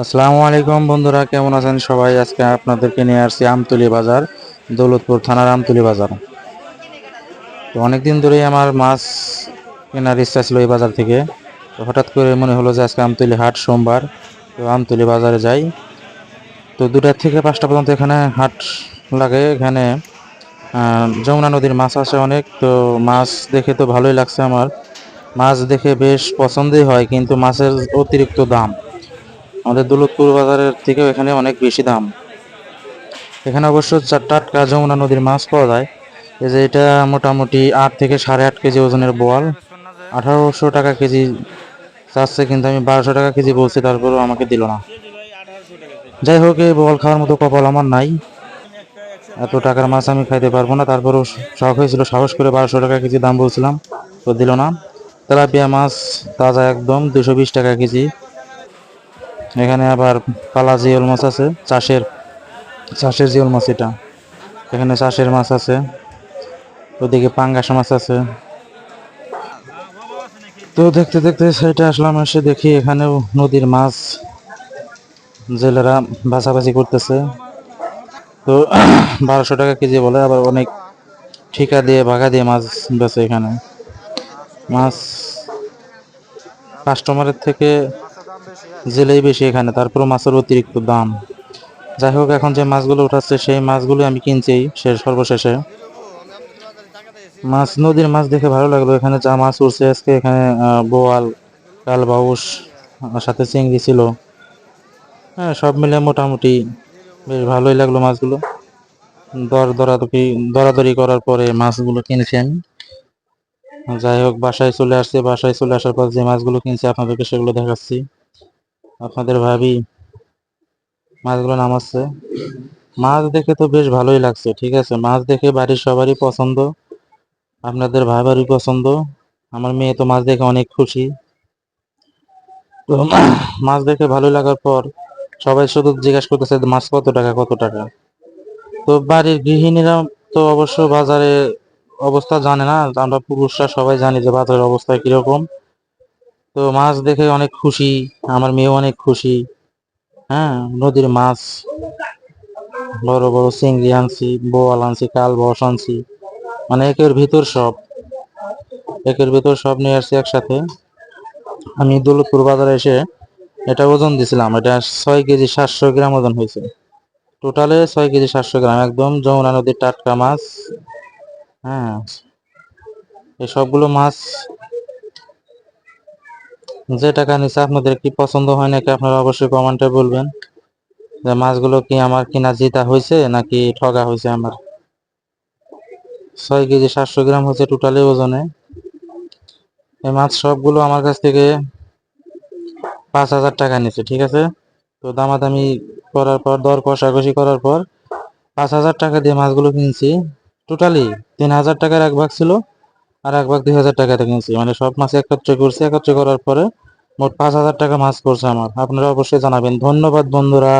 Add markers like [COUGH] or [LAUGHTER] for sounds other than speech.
আসসালামু আলাইকুম বন্ধুরা, কেমন আছেন সবাই? আজকে আপনাদেরকে নিয়ে আসছি আমতলি বাজার, দৌলতপুর থানার আমতলি বাজার। তো অনেকদিন ধরেই আমার মাছ কেনার ইচ্ছা ছিল এই বাজার থেকে। তো হঠাৎ করে মনে হলো যে আজকে আমতলি হাট সোমবার, তো আমতলি বাজারে যাই। তো দুটার থেকে পাঁচটা পর্যন্ত এখানে হাট লাগে, এখানে যমুনা নদীর মাছ আসে অনেক। তো মাছ দেখে তো ভালোই লাগছে আমার। মাছ দেখে বেশ পছন্দই হয়, কিন্তু মাছের অতিরিক্ত দাম। আমাদের দৌলতপুর বাজারের থেকেও এখানে অনেক বেশি দাম। এখানে অবশ্য টাটকা যমুনা নদীর মাছ পাওয়া যায়। এই যে এটা মোটামুটি আট থেকে সাড়ে আট কেজি ওজনের বোয়াল। আঠারোশো টাকা কেজি চাচ্ছে, কিন্তু আমি বারোশো টাকা কেজি বলছি, তারপরেও আমাকে দিল না। যাই হোক, এই বোয়াল খাওয়ার মতো কপাল আমার নাই। এত টাকার মাছ আমি খাইতে পারব না, তারপরেও শখ হয়েছিল, সাহস করে বারোশো টাকা কেজি দাম বলছিলাম, তো দিল না। তেলাপিয়া মাছ তাজা একদম দুশো বিশ টাকা কেজি। এখানে আবার পালা জিওল মাছ আছে, চাষের চাষের জিওল মাছ এটা। এখানে চাষের মাছ আছে, ওদিকে পাঙ্গাস মাছ আছে। তো দেখতে দেখতে সাইডে আসলাম, এসে দেখি এখানেও নদীর মাছ জেলেরা বাছাবাছি করতেছে। তো [COUGHS] বারোশো টাকা কেজি বলে, আবার অনেক ঠিকা দিয়ে, ভাগা দিয়ে মাছ বেছে এখানে। মাছ কাস্টমারের থেকে জেলেই বেশি এখানে তারপরে মাছের অতিরিক্ত দাম। যাই হোক, এখন যে মাছগুলো উঠাচ্ছে, সেই মাছগুলো আমি কিনছি সে সর্বশেষে। মাছ, নদীর মাছ দেখে ভালো লাগল। এখানে যা মাছ উঠছে, আজকে এখানে বোয়াল কাল বাউস সাথে চিংড়ি ছিল। হ্যাঁ সব মিলে মোটামুটি বেশ ভালোই লাগল মাছগুলো। দর দরাদরি দরাদরি করার পরে মাছগুলো কিনেছি আমি। যাই হোক, বাসায় চলে আসছে। বাসায় চলে আসার পর যে মাছগুলো কিনছি, আপনাদেরকে সেগুলো দেখাচ্ছি। আপনাদের ভাবি মাছগুলো নামাচ্ছে। মাছ দেখে তো বেশ ভালোই লাগছে, ঠিক আছে? মাছ দেখে বাড়ির সবারই পছন্দ, আপনাদের ভাইবারই পছন্দ। আমার মেয়ে তো মাছ দেখে অনেক খুশি। তো মাছ দেখে ভালো লাগার পর সবাই শুধু জিজ্ঞাসা করতেছে মাছ কত টাকা কত টাকা? তো বাড়ির গৃহিণীরা তো অবশ্য বাজারে অবস্থা জানে না, আমরা পুরুষরা সবাই জানি যে বাজারের অবস্থা কীরকম। তো মাছ দেখে অনেক খুশি, আমার মেয়েও অনেক খুশি। হ্যাঁ নদীর মাছ, বড় বড় চিংড়ি আনছি, বোয়াল আনছি কাল বস আনছি মানে একের ভিতর সব। একের ভিতর সব নিয়ে আসছি একসাথে। আমি দৌলতপুর বাজারে এসে এটা ওজন দিছিলাম, এটা ছয় কেজি সাতশো গ্রাম ওজন হয়েছে। টোটালে ছয় কেজি সাতশো গ্রাম, একদম যমুনা নদীর টাটকা মাছ। হ্যাঁ এই সবগুলো মাছ যে টাকা নিচে আপনাদের কি পছন্দ হয় নাকি আপনারা অবশ্যই কমেন্টে বলবেন। যে মাছগুলো কি আমার কিনা জিতা হয়েছে নাকি ঠগা হয়েছে আমার? ছয় কেজি সাতশো গ্রাম হচ্ছে টোটালি ওজনে। এই মাছ সবগুলো আমার কাছ থেকে পাঁচ হাজার টাকা নিচ্ছে ঠিক আছে? তো দামাদামি করার পর, দর কষাকষি করার পর পাঁচ হাজার টাকা দিয়ে মাছগুলো কিনছি। টোটালি তিন হাজার টাকার এক ভাগ ছিল। আর এক ভাগ দুই হাজার টাকাতে কিনছি। মানে সব মাছ একত্রে করছি, একত্রে করার পরে মোট পাঁচ হাজার টাকা মাছ করছে আমার। আপনারা অবশ্যই জানাবেন। ধন্যবাদ বন্ধুরা।